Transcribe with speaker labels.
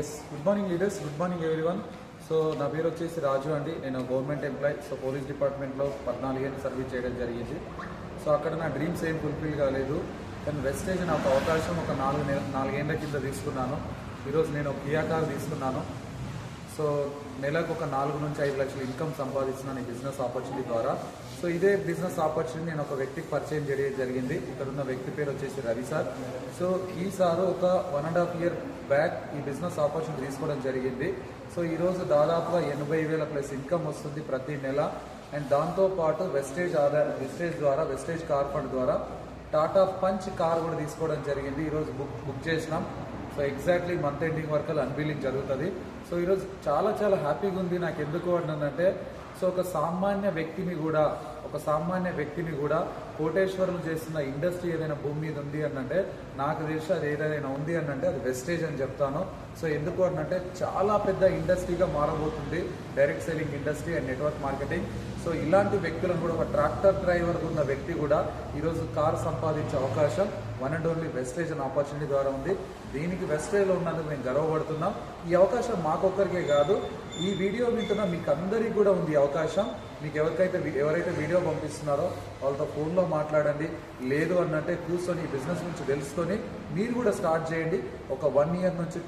Speaker 1: Yes good morning leaders good morning everyone so నా పేరు వచ్చేసి రాజు అండి. నేను గవర్నమెంట్ ఎంప్లాయ్ సో పోలీస్ డిపార్ట్మెంట్లో పద్నాలుగేళ్ళు సర్వీస్ చేయడం జరిగింది. సో అక్కడ నా డ్రీమ్స్ ఏం ఫుల్ఫిల్ కాలేదు. కానీ వెస్ట్ నా ఒక అవకాశం ఒక నాలుగు నెల నాలుగేళ్ళ కింద తీసుకున్నాను. ఈరోజు నేను ఒక కియా కార్ తీసుకున్నాను. సో నెలకు ఒక నాలుగు నుంచి ఐదు లక్షల ఇన్కమ్ సంపాదిస్తున్నాను ఈ బిజినెస్ ఆపర్చునిటీ ద్వారా. సో ఇదే బిజినెస్ ఆపర్చునిటీ నేను ఒక వ్యక్తికి పరిచయం చేయడం జరిగింది. ఇక్కడ ఉన్న వ్యక్తి పేరు వచ్చేసి రవి సార్. సో ఈ సార్ ఒక one and half year back ఈ బిజినెస్ ఆపర్చునిటీ తీసుకోవడం జరిగింది. సో ఈరోజు దాదాపుగా ఎనభై వేల ప్లస్ ఇన్కమ్ వస్తుంది ప్రతి నెల. అండ్ దాంతో పాటు వెస్టేజ్ ఆధార్ వెస్టేజ్ ద్వారా వెస్టేజ్ కార్ ఫండ్ ద్వారా టాటా పంచ్ కార్ కూడా తీసుకోవడం జరిగింది. ఈరోజు బుక్ బుక్ చేసినాం. సో ఎగ్జాక్ట్లీ మంత్ ఎండింగ్ వరకు అన్బీలింగ్ జరుగుతుంది. సో ఈరోజు చాలా చాలా హ్యాపీగా ఉంది. నాకు ఎందుకు అంటే సో ఒక సామాన్య వ్యక్తిని కూడా ఒక సామాన్య వ్యక్తిని కూడా కోటేశ్వరులు చేస్తున్న ఇండస్ట్రీ ఏదైనా భూమి మీద ఉంది అనంటే నాకు తెలిసి అది ఏదైనా ఉంది అనంటే అది వెస్టేజ్ అని చెప్తాను. సో ఎందుకు అనంటే చాలా పెద్ద ఇండస్ట్రీగా మారబోతుంది direct selling industry and network marketing so ఇలాంటి వ్యక్తులను కూడా ఒక ట్రాక్టర్ డ్రైవర్ ఉన్న వ్యక్తి కూడా ఈరోజు కారు సంపాదించే అవకాశం వన్ అండ్ ఓన్లీ వెస్టేజ్ అనే ఆపర్చునిటీ ద్వారా ఉంది. దీనికి వెస్టేజ్లో ఉన్నందుకు మేము గర్వపడుతున్నాం. ఈ అవకాశం మాకొక్కరికే కాదు. ఈ వీడియో వింటున్న మీకు అందరికీ కూడా ఉంది అవకాశం. మీకు ఎవరికైతే ఎవరైతే వీడియో పంపిస్తున్నారో వాళ్ళతో ఫోన్లో మాట్లాడండి. లేదు అన్నట్టే కూర్చొని ఈ బిజినెస్ గురించి తెలుసుకొని మీరు కూడా స్టార్ట్ చేయండి. ఒక వన్ ఇయర్ నుంచి